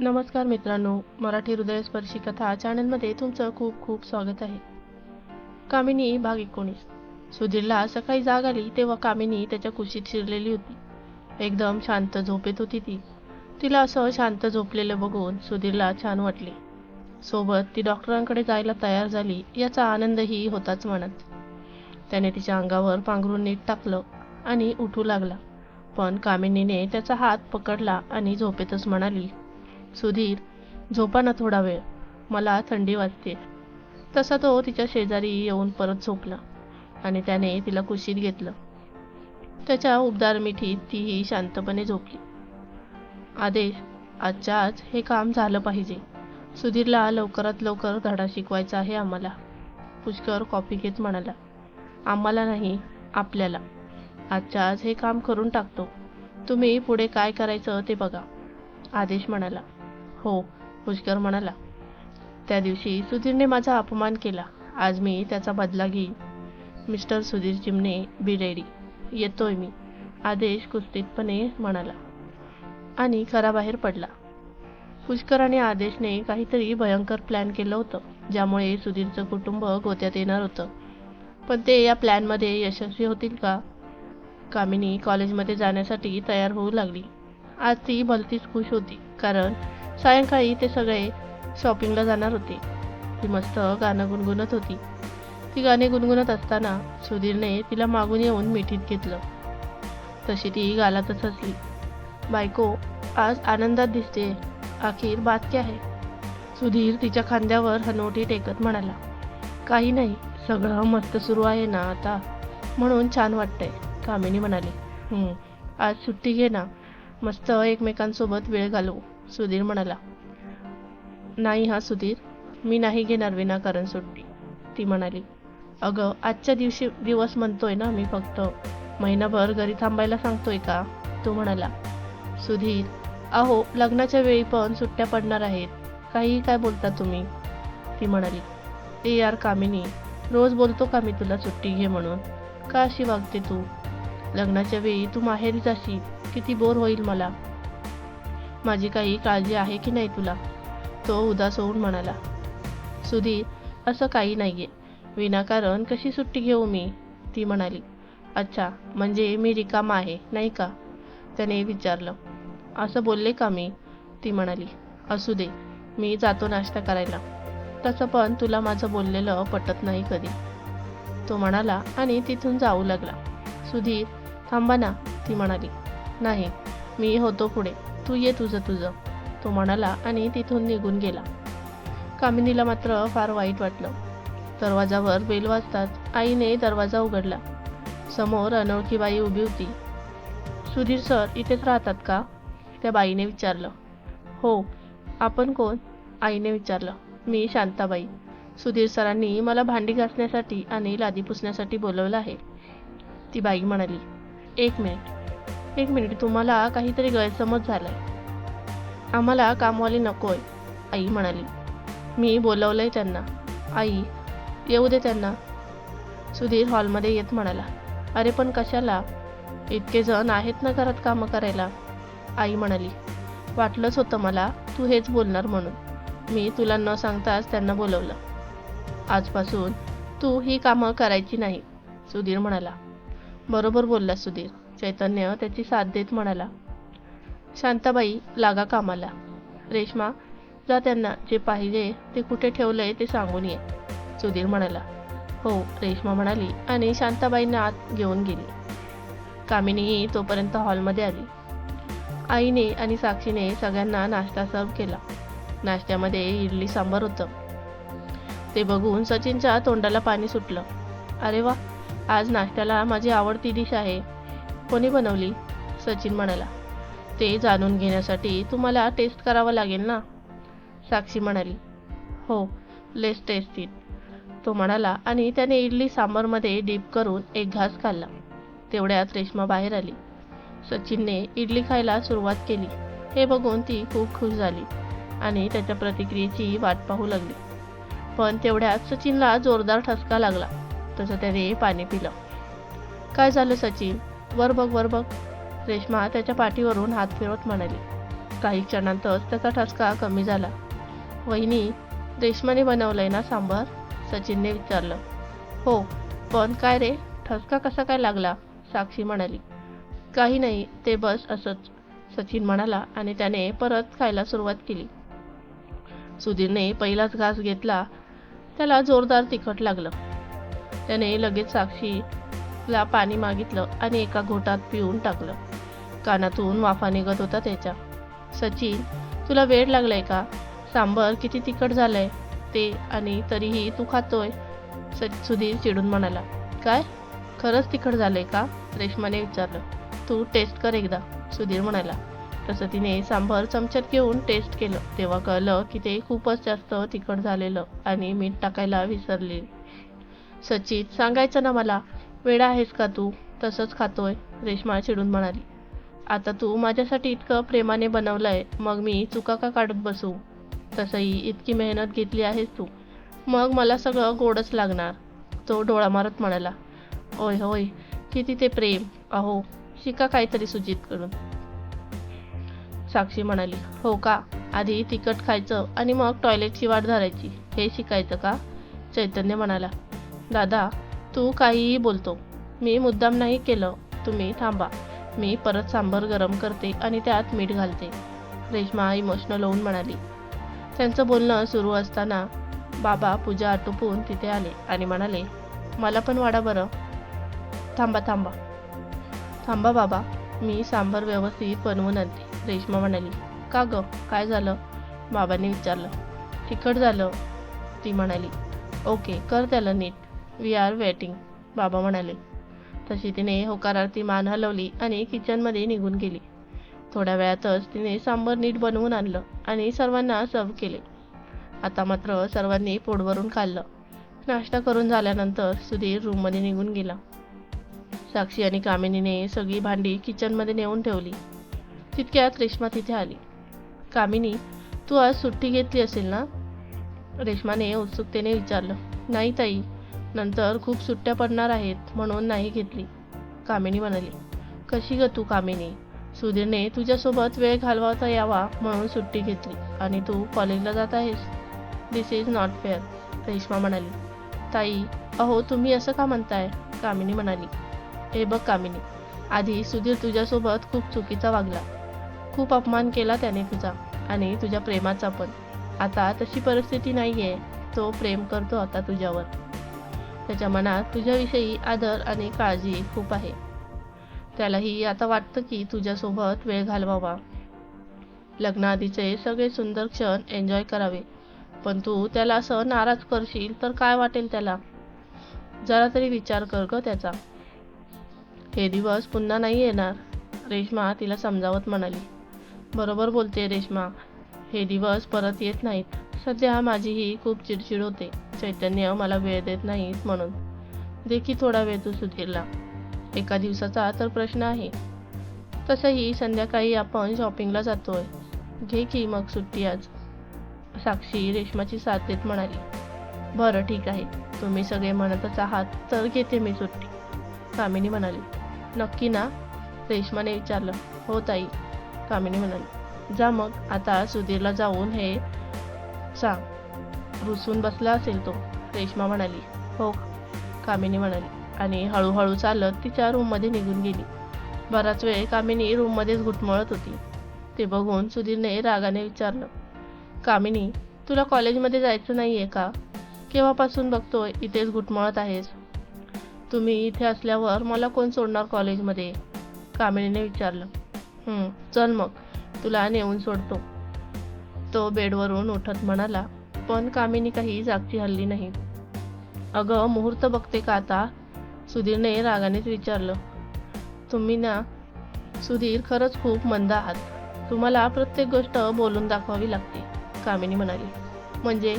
नमस्कार मित्रांनो मराठी हृदयस्पर्शी कथा चॅनलमध्ये तुमचं खूप खूप स्वागत आहे. कामिनी भाग एकोणीस. सुधीरला सकाळी जाग आली तेव्हा कामिनी त्याच्या कुशीत शिरलेली होती. एकदम शांत झोपेत होती ती. तिला असं शांत झोपलेलं बघून सुधीरला छान वाटले. सोबत ती डॉक्टरांकडे जायला तयार झाली याचा आनंदही होताच म्हणत. त्याने तिच्या अंगावर पांघरून नीट टाकलं आणि उठू लागला. पण कामिनीने त्याचा हात पकडला आणि झोपेतच म्हणाली सुधीर झोपा ना थोडा वेळ. मला थंडी वाजते तसा तो तिच्या शेजारी येऊन परत झोपला आणि त्याने तिला कुशीत घेतलं. त्याच्या उबदार मिठीत तीही शांतपणे झोपली. आदेश आजच्या आज हे काम झालं पाहिजे. सुधीरला लवकरात लवकर धडा शिकवायचा आहे आम्हाला. पुष्कर कॉपी घेत म्हणाला. आम्हाला नाही आपल्याला. आजच्या आज हे काम करून टाकतो. तुम्ही पुढे काय करायचं ते बघा. आदेश म्हणाला. हो पुष्कर म्हणाला. त्या दिवशी सुधीरने माझा अपमान केला. आज मी त्याचा बदला घेईन. मिस्टर सुधीर चिमणे बी येतोय मी आदेश कुस्तीतपणे म्हणाला आणि घराबाहेर पडला. पुष्कर आणि आदेशने काहीतरी भयंकर प्लॅन केलं होतं ज्यामुळे सुधीरचं कुटुंब गोत्यात येणार होतं. पण ते या प्लॅनमध्ये यशस्वी होतील का? कामिनी कॉलेजमध्ये जाण्यासाठी तयार होऊ लागली. आज ती भलतीच खुश होती कारण सायंकाळी ते सगळे शॉपिंगला जाणार होते. ती मस्त गाणं गुणगुणत होती. ती गाणे गुणगुणत असताना सुधीरने तिला मागून येऊन मिठीत घेतलं. तशी ती गालातच हसली. बायको आज आनंदात दिसते. अखेर बात क्या सुधीर तिच्या खांद्यावर हनोटी टेकत म्हणाला. काही नाही सगळं मस्त सुरू आहे ना आता. म्हणून छान वाटतंय कामिनी म्हणाली. आज सुट्टी घे ना. मस्त एकमेकांसोबत वेळ घालवू. सुधीर म्हणाला नाही हा सुधीर मी नाही घेणार विनाकारण सुट्टी. ती म्हणाली अगं आजच्या दिवशी दिवस म्हणतोय ना मी फक्त. महिनाभर घरी थांबायला सांगतोय का? तो म्हणाला सुधीर अहो लग्नाच्या वेळी पण सुट्ट्या पडणार आहेत. काही काय बोलता तुम्ही? ती म्हणाली ए यार कामिनी रोज बोलतो का मी तुला सुट्टी घे म्हणून? का अशी वागते तू? लग्नाच्या वेळी तू माहेरी जाशील किती बोर होईल मला. माझी काही काळजी आहे की नाही तुला? तो उदास होऊन म्हणाला. सुधीर असं काही नाही आहे विनाकारण कशी सुट्टी घेऊ मी? ती म्हणाली. अच्छा म्हणजे मी रिकामा आहे नाही का? त्याने विचारलं. असं बोलले का मी? ती म्हणाली. असू दे मी जातो नाश्ता करायला. तसं पण तुला माझं बोललेलं पटत नाही कधी. तो म्हणाला आणि तिथून जाऊ लागला. सुधीर थांबा ना ती म्हणाली. नाही मी होतो पुढे. तू ये तुझं तुझं. तो म्हणाला आणि तिथून निघून गेला. कामिनीला मात्र फार वाईट वाटलं. दरवाजावर बेल वाजतात. आईने दरवाजा उघडला. समोर अनोळखी बाई उभी होती. सुधीर सर इथेच राहतात का? त्या बाईने विचारलं. हो आपण कोण? आईने विचारलं. मी शांताबाई. सुधीर सरांनी मला भांडी घासण्यासाठी आणि लादी पुसण्यासाठी बोलवलं आहे. ती बाई म्हणाली एक मिनिट. एक मिनिट तुम्हाला काहीतरी गैरसमज झालाय. आम्हाला कामवाली नकोय आई म्हणाली. मी बोलवलंय त्यांना. आई येऊ दे त्यांना. सुधीर हॉलमध्ये येत म्हणाला. अरे पण कशाला? इतके जण आहेत ना घरात कामं करायला? आई म्हणाली. वाटलंच होतं मला तू हेच बोलणार म्हणून. मी तुला न सांगताच त्यांना बोलवलं. आजपासून तू ही कामं करायची नाही सुधीर म्हणाला. बरोबर बोलला सुधीर. चैतन्य त्याची साथ देत म्हणाला. शांताबाई लागा कामाला. रेश्मा जा त्यांना जे पाहिजे ते कुठे ठेवलंय ते सांगून ये. सुधीर म्हणाला. हो रेश्मा म्हणाली आणि शांताबाईंना आत घेऊन गेली. कामिनीही तोपर्यंत हॉलमध्ये आली. आईने आणि साक्षीने सगळ्यांना नाश्ता सर्व केला. नाश्त्यामध्ये इडली सांबार होतं. ते बघून सचिनच्या तोंडाला पाणी सुटलं. अरे वा आज नाश्त्याला माझी आवडती डिश आहे. कोणी बनवली? सचिन म्हणाला. ते जाणून घेण्यासाठी तुम्हाला टेस्ट करावं लागेल ना? साक्षी म्हणाली. हो लेस टेस्ट इट तो म्हणाला आणि त्याने इडली सांबारमध्ये डीप करून एक घास खाल्ला. तेवढ्यात रेश्मा बाहेर आली. सचिनने इडली खायला सुरुवात केली. हे बघून ती खूप खुश झाली आणि त्याच्या प्रतिक्रियेची वाट पाहू लागली. पण तेवढ्यात सचिनला जोरदार ठसका लागला. तसं त्याने पाणी पिलं. काय झालं सचिन? वर बघ वर बघ. रेश्मा त्याच्या पाठीवरून हात फिरवत म्हणाली. काही क्षणांतच त्याचा ठसका कमी झाला. वहिनी रेशमाने बनवलंय ना सांबार? सचिनने विचारलं. हो पण काय रे? ठसका कसा काय लागला? साक्षी म्हणाली. काही नाही ते बस असंच. सचिन म्हणाला आणि त्याने परत खायला सुरुवात केली. सुधीरने पहिलाच घास घेतला. त्याला जोरदार तिखट लागलं. त्याने लगेच साक्षी साक्षीला पाणी मागितलं आणि एका घोटात पिऊन टाकलं. कानातून वाफा निघत होता त्याच्या. सचिन तुला वेळ लागलाय का? सांबर किती तिखट झालंय? ते आणि तरीही तू खातोय? स सुधीर चिडून म्हणाला. काय? खरंच तिखट झालंय का? रेशमाने विचारलं. तू टेस्ट कर एकदा सुधीर म्हणाला. तसं तिने सांबर चमच्यात घेऊन टेस्ट केलं. तेव्हा कळलं की ते खूपच जास्त तिखट झालेलं आणि मीठ टाकायला विसरले. सचिन सांगायचं ना मला वेडा आहेस का तू? तसंच खातोय रेश्मा चिडून म्हणाली. आता तू माझ्यासाठी इतकं प्रेमाने बनवलंय मग मी चुका का काढत बसू? तसंही इतकी मेहनत घेतली आहेस तू. मग मला सगळं गोडच लागणार तो डोळा मारत म्हणाला. ओय होय किती ते प्रेम. अहो शिका काहीतरी सुजित करून. साक्षी म्हणाली हो का? आधी तिखट खायचं आणि मग टॉयलेटची वाट धरायची. हे शिकायचं का? चैतन्य म्हणाला दादा तू काहीही बोलतो. मी मुद्दाम नाही केलं. तुम्ही थांबा. मी परत सांबर गरम करते आणि त्यात मीठ घालते. रेश्मा इमोशनल होऊन म्हणाली. त्यांचं बोलणं सुरू असताना बाबा पूजा आटोपून तिथे आले आणि म्हणाले मला पण वाडा बरं. थांबा थांबा. थांबा बाबा. मी सांबर व्यवस्थित बनवून आणते. रेश्मा म्हणाली का ग? काय झालं? बाबांनी विचारलं. तिखट झालं. ती म्हणाली ओके कर त्याला नीट. वी आर वेटिंग बाबा म्हणाले. तशी तिने होकारार्थी मान हलवली आणि किचनमध्ये निघून गेली. थोड्या वेळातच तिने सांबर नीट बनवून आणलं आणि सर्वांना सर्व केले. आता मात्र सर्वांनी पोटभरून खाल्लं. नाश्ता करून झाल्यानंतर सुधीर रूममध्ये निघून गेला. साक्षी आणि कामिनीने सगळी भांडी किचनमध्ये नेऊन ठेवली. तितक्यात रेश्मा तिथे आली. कामिनी तू आज सुट्टी घेतली असेल ना? रेश्माने उत्सुकतेने विचारलं. नाही ताई नंतर खूप सुट्ट्या पडणार आहेत म्हणून नाही घेतली. कामिनी म्हणाली कशी ग तू कामिनी? सुधीरने तुझ्यासोबत वेळ घालवता यावा म्हणून सुट्टी घेतली आणि तू कॉलेजला जात आहेस. This is not fair Reshma म्हणाली ताई अहो तुम्ही असं का म्हणताय? कामिनी म्हणाली हे बघ कामिनी आधी सुधीर तुझ्यासोबत खूप चुकीचा वागला. खूप अपमान केला त्याने तुझा आणि तुझ्या प्रेमाचा पण. आता तशी परिस्थिती नाही आहे तो प्रेम करतो आता तुझ्यावर. त्याच्या मनात तुझ्याविषयी आदर आणि काळजी खूप आहे. त्यालाही आता वाटतं की तुझ्यासोबत वेळ घालवावा. लग्नाआधीचे सगळे सुंदर क्षण एन्जॉय करावे. पण तू त्याला असं नाराज करशील तर काय वाटेल त्याला? जरा तरी विचार कर ग त्याचा. हे दिवस पुन्हा नाही येणार रेश्मा तिला समजावत म्हणाली. बरोबर बोलते रेश्मा हे दिवस परत येत नाहीत. सध्या माझीही खूप चिडचिड होते. चैतन्य मला वेळ देत नाहीत म्हणून. देखी थोडा वेळ तू सुधीरला. एका दिवसाचा तर प्रश्न आहे. तसंही संध्याकाळी आपण शॉपिंगला जातोय. घे की मग सुट्टी आज. साक्षी रेश्माची साथ देत म्हणाली. बरं ठीक आहे. तुम्ही सगळे म्हणतच आहात तर घेते मी सुट्टी. कामिनी म्हणाली. नक्की ना? रेश्माने विचारलं. हो ताई. कामिनी म्हणाली. जा मग. आता सुधीरला जाऊन हे सांग रुसून बसला असेल तो रेश्मा म्हणाली. हो कामिनी म्हणाली. आणि हळूहळू चालत तिच्या रूममध्ये निघून गेली. बराच वेळ कामिनी रूममध्येच घुटमळत होती. ते बघून सुधीरने रागाने विचारलं कामिनी तुला कॉलेजमध्ये जायचं नाही आहे का? केव्हापासून बघतोय इथेच घुटमळत आहेस? तुम्ही इथे असल्यावर मला कोण सोडणार कॉलेजमध्ये कामिनीने विचारलं चल मग तुला नेऊन सोडतो. तो बेडवरून उठत म्हणाला पण कामिनी काही जागची हल्ली नाही. अगं मुहूर्त बघते का आता? सुधीरने रागानेच विचारलं. तुम्ही ना सुधीर खरंच खूप मंद आहात. तुम्हाला प्रत्येक गोष्ट बोलून दाखवावी लागते कामिनी म्हणाली. म्हणजे?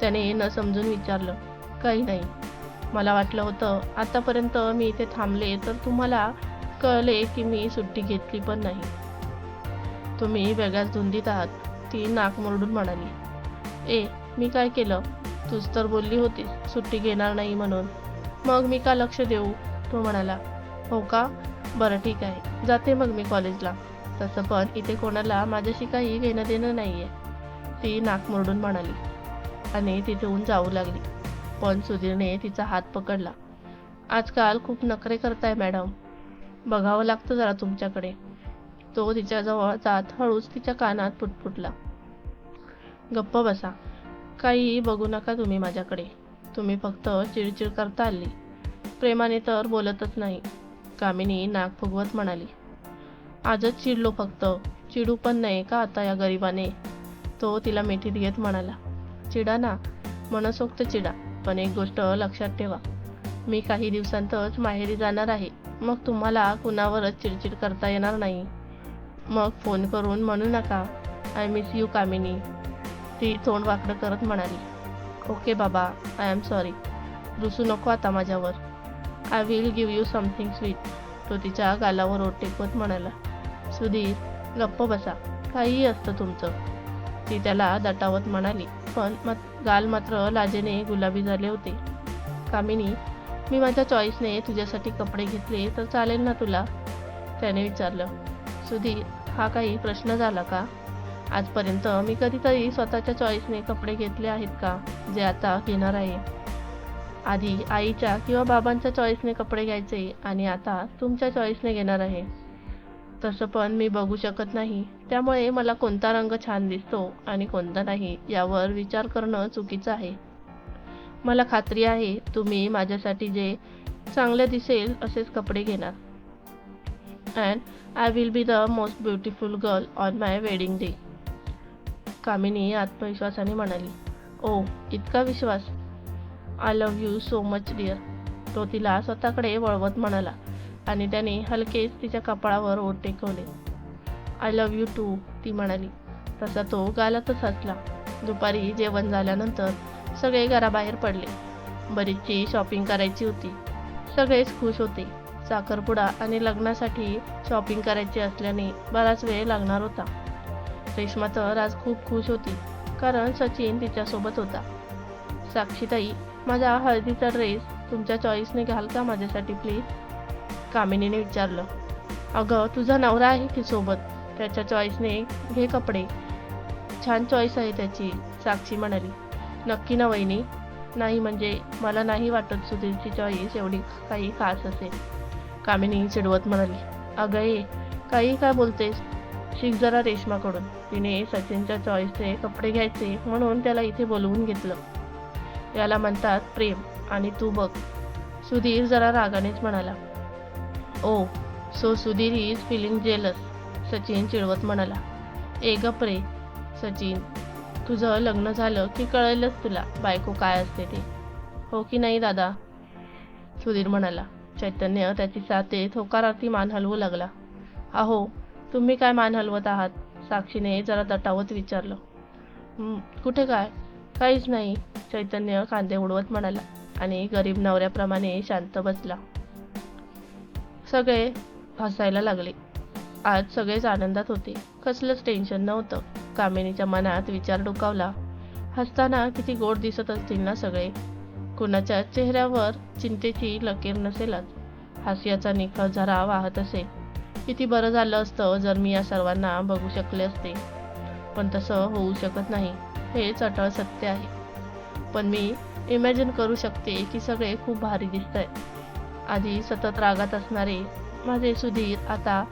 त्याने न समजून विचारलं. काही नाही. मला वाटलं होतं आतापर्यंत मी इथे थांबले तर तुम्हाला कळले की मी सुट्टी घेतली पण नाही. तुम्ही वेगळ्याच धुंदीत आहात. ती नाक मुरडून म्हणाली ए मी काय केलं? तूच तर बोलली होतीस सुट्टी घेणार नाही म्हणून. मग मी का लक्ष देऊ? तो म्हणाला हो का? बरं ठीक आहे जाते मग मी कॉलेजला. तसं पण इथे कोणाला माझ्याशी काही घेणं देणं नाही आहे ती नाक मुरडून म्हणाली आणि तिथून जाऊ लागली. पण सुधीरने तिचा हात पकडला. आजकाल खूप नखरे करताय मॅडम. बघावं लागतं जरा तुमच्याकडे. तो तिच्याजवळ जात हळूच तिच्या कानात पुटपुटला. गप्प बसा. काही बघू नका तुम्ही माझ्याकडे. तुम्ही फक्त चिडचिड करता आली. प्रेमाने तर बोलतच नाही. कामिनी नाक फुगवत म्हणाली. आजच चिडलो फक्त. चिडू पण नाही का आता या गरिबाने? तो तिला मिठीत घेत म्हणाला. चिडा ना. मनसोक्त चिडा. पण एक गोष्ट लक्षात ठेवा. मी काही दिवसांतच माहेरी जाणार आहे. मग तुम्हाला कुणावरच चिडचिड करता येणार नाही. मग फोन करून म्हणू नका. I miss you Kamini. ती तोंड वाकडं करत म्हणाली. ओके बाबा आय एम सॉरी रुसू नको आता माझ्यावर. I will give you something sweet तो तिच्या गालावर ओट टेकवत म्हणाला. सुधीर गप्प बसा. काहीही असतं तुमचं. ती त्याला दटावत म्हणाली. पण मत गाल मात्र लाजेने गुलाबी झाले होते. कामिनी मी माझ्या चॉईसने तुझ्यासाठी कपडे घेतले तर चालेल ना तुला? त्याने विचारलं. सुधीर हा काही प्रश्न झाला का? आजपर्यंत मी कधीतरी स्वतःच्या चॉईसने कपडे घेतले आहेत का जे आता घेणार आहे? आधी आईच्या किंवा बाबांच्या चॉईसने कपडे घ्यायचे आणि आता तुमच्या चॉईसने घेणार आहे. तसं पण मी बघू शकत नाही. त्यामुळे मला कोणता रंग छान दिसतो आणि कोणता नाही यावर विचार करणं चुकीचं आहे. मला खात्री आहे तुम्ही माझ्यासाठी जे चांगले दिसेल असेच कपडे घेणार. And I will be the most beautiful girl on my wedding day Kamini आत्मविश्वासाने म्हणाली ओ इतका विश्वास. I love you so much dear तो तिला स्वतःकडे वळवत म्हणाला आणि त्याने हलकेच तिच्या कपाळावर ओट टेकवले. आय लव्ह यू टू ती म्हणाली. तसा तो गालातच हसला. दुपारी जेवण झाल्यानंतर सगळे घराबाहेर पडले. बरीचशी शॉपिंग करायची होती. सगळेच खुश होते. साखरपुडा आणि लग्नासाठी शॉपिंग करायची असल्याने बराच वेळ लागणार होता. रेश्मा तर आज खूप खुश होती कारण सचिन तिच्यासोबत होता. साक्षीताई माझा हळदीचा ड्रेस तुमच्या चॉईसने घाल का माझ्यासाठी प्लीज कामिनीने विचारलं. अगं तुझा नवरा आहे की सोबत? त्याच्या चॉईसने घे कपडे. छान चॉईस आहे त्याची साक्षी म्हणाली. नक्की ना वहिनी. नाही म्हणजे मला नाही वाटत सुधीरची चॉईस एवढी काही खास असेल. कामिनी चिडवत म्हणाली अगं ये काही काय बोलतेस? शिक जरा रेश्माकडून. तिने सचिनच्या चॉईसचे कपडे घ्यायचे म्हणून त्याला इथे बोलवून घेतलं. याला म्हणतात प्रेम आणि तू बघ. सुधीर जरा रागानेच म्हणाला ओ so Sudhir is feeling jealous Sachin चिडवत म्हणाला. ए गप सचिन तुझं लग्न झालं की कळेलच तुला बायको काय असते ते. हो की नाही दादा? सुधीर म्हणाला. चैतन्य त्याची साथ थोकारार्थी मान हलवू लागला. अहो तुम्ही काय मान हलवत आहात? साक्षीने जरा दटावत विचारलं. कुठे काय? काहीच नाही चैतन्य कांदे उडवत म्हणाला आणि गरीब नवऱ्याप्रमाणे शांत बसला. सगळे हसायला लागले. आज सगळेच आनंदात होते. कसलंच टेन्शन नव्हतं. कामिनीच्या मनात विचार डोकावला. हसताना किती गोड दिसत असतील ना सगळे? कुणाच्या चेहऱ्यावर चिंतेची लकीर नसेलच. हास्याचा निखळ झरा वाहत असे. किती बरं झालं असतं जर मी या सर्वांना बघू शकले असते. पण तसं होऊ शकत नाही. हेच अटळ सत्य आहे. पण मी इमॅजिन करू शकते की सगळे खूप भारी दिसत आहेत आधी सतत रागात असणारे माझे सुधीर आता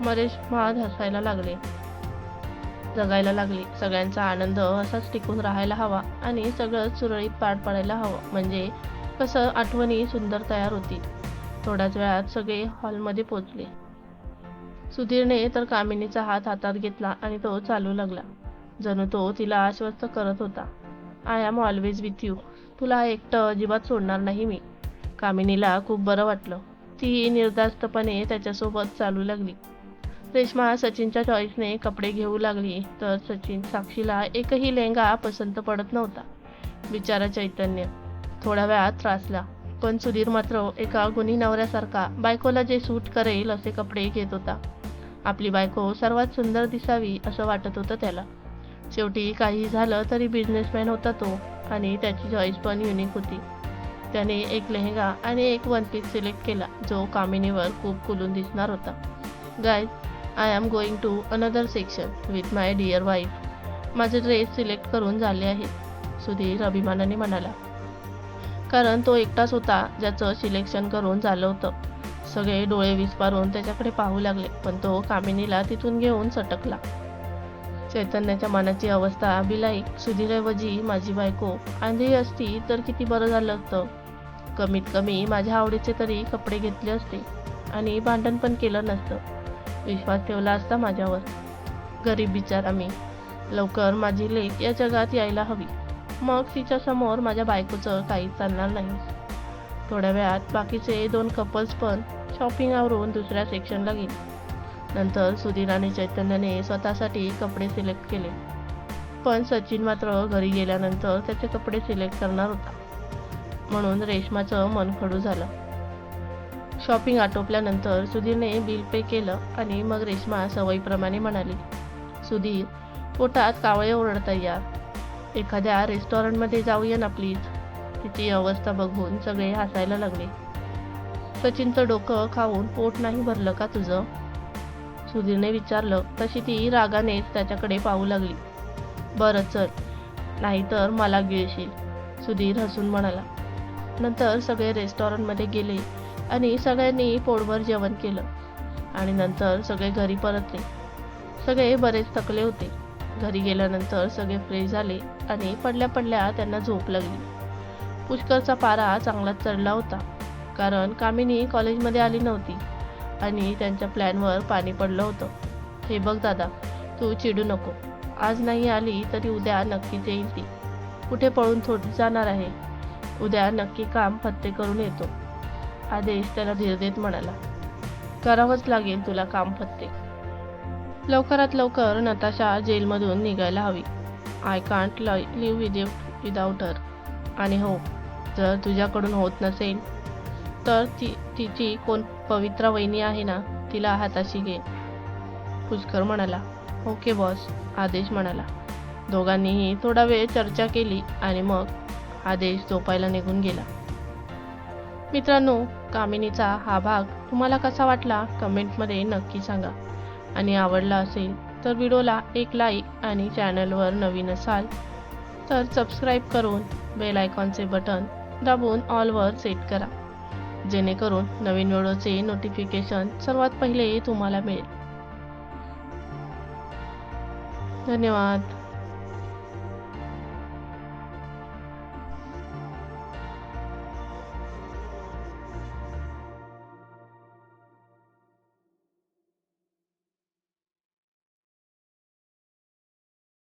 मरेश महाद हसायला लागले. जगायला लागली. सगळ्यांचा आनंद असाच टिकून राहायला हवा आणि सगळं सुरळीत पार पडायला हवं. म्हणजे कसं आठवणी सुंदर तयार होती थोड्याच वेळात सगळे हॉलमध्ये पोचले सुधीरने तर कामिनीचा हात हातात घेतला आणि तो चालू लागला. जणू तो तिला आश्वस्त करत होता. I am always with you. तुला एकटं अजिबात सोडणार नाही मी. कामिनीला खूप बरं वाटलं. ती निर्धास्तपणे त्याच्यासोबत चालू लागली. रेश्मा सचिनच्या चॉईसने कपडे घेऊ लागली तर सचिन साक्षीला एकही लेहंगा पसंत पडत नव्हता. बिचारा चैतन्य. थोड्या वेळात त्रासला. पण सुधीर मात्र एका गुन्ही नवऱ्यासारखा बायकोला जे सूट करेल असे कपडे घेत होता. आपली बायको सर्वात सुंदर दिसावी असं वाटत होतं त्याला. शेवटी काही झालं तरी बिझनेसमॅन होता तो आणि त्याची चॉईस पण युनिक होती. त्याने एक लेहंगा आणि एक वन पीस सिलेक्ट केला जो कामिनीवर खूप खुलून दिसणार होता. Guy I am going to another section with my dear wife माझे ड्रेस सिलेक्ट करून झाले आहेत सुधीर अभिमानाने म्हणाला. कारण तो एकटाच होता ज्याचं सिलेक्शन करून झालं होतं. सगळे डोळे विस्पारून त्याच्याकडे पाहू लागले पण तो कामिनीला तिथून घेऊन सटकला. चैतन्याच्या मनाची अवस्था बिलाईक सुधीरऐवजी माझी बायको आंधळी असती तर किती बरं झालं असतं कमीत कमी माझ्या आवडीचे तरी कपडे घेतले असते आणि भांडण पण केलं नसतं. विश्वास ठेवला असता माझ्यावर. गरीब बिचारा मी. लवकर माझी लेख या जगात यायला हवी. मग तिच्या समोर माझ्या बायकोचं काही चालणार नाही. थोड्या वेळात बाकीचे दोन कपल्स पण शॉपिंग आवरून दुसऱ्या सेक्शनला गेले. नंतर सुधीर आणि चैतन्याने स्वतःसाठी कपडे सिलेक्ट केले. पण सचिन मात्र घरी गेल्यानंतर त्याचे कपडे सिलेक्ट करणार होता. म्हणून रेशमाचं मन खडू झालं. शॉपिंग आटोपल्यानंतर सुधीरने बिल पे केलं आणि मग रेश्मा सवयीप्रमाणे म्हणाली सुधीर पोटात कावळे ओरडता या एखाद्या रेस्टॉरंटमध्ये जाऊया ना प्लीज तिची अवस्था बघून सगळे हसायला लागले. सचिनचं डोकं खाऊन पोट नाही भरलं का तुझं? सुधीरने विचारलं तशी ती रागानेच त्याच्याकडे पाहू लागली. बरं चल नाहीतर मला गिळशील सुधीर हसून म्हणाला. नंतर सगळे रेस्टॉरंटमध्ये गेले. आणि सगळ्यांनी पोटभर जेवण केलं. आणि नंतर सगळे घरी परतले. सगळे बरेच थकले होते. घरी गेल्यानंतर सगळे फ्रेश झाले आणि पडल्या पडल्या त्यांना झोप लागली. पुष्करचा पारा चांगलाच चढला होता. कारण कामिनी कॉलेजमध्ये आली नव्हती आणि त्यांच्या प्लॅनवर पाणी पडलं होतं. हे बघ दादा तू चिडू नको. आज नाही आली तरी उद्या नक्कीच येईल ती. कुठे पळून थोडी जाणार आहे. उद्या नक्की काम फत्ते करून येतो. आदेश त्याला धीर देत म्हणाला करावंच लागेल तुला काम फत्ते लवकरात लवकर नताशा जेलमधून निघायला हवी. I can't live with without her आणि हो जर तुझ्याकडून होत नसेल तर ती तिची कोण पवित्रा वहिनी आहे ना तिला हाताशी घे. पुष्कर म्हणाला ओके बॉस आदेश म्हणाला. दोघांनीही थोडा वेळ चर्चा केली आणि मग आदेश झोपायला निघून गेला. मित्रांनो कामिनीचा हा भाग तुम्हाला कसा वाटला कमेंटमध्ये नक्की सांगा. आणि आवडला असेल तर व्हिडिओला एक लाईक आणि चॅनलवर नवीन असाल तर सबस्क्राईब करून बेल आयकॉनचे बटन दाबून ऑलवर सेट करा. जेणेकरून नवीन व्हिडिओचे नोटिफिकेशन सर्वात पहिले तुम्हाला मिळेल. धन्यवाद.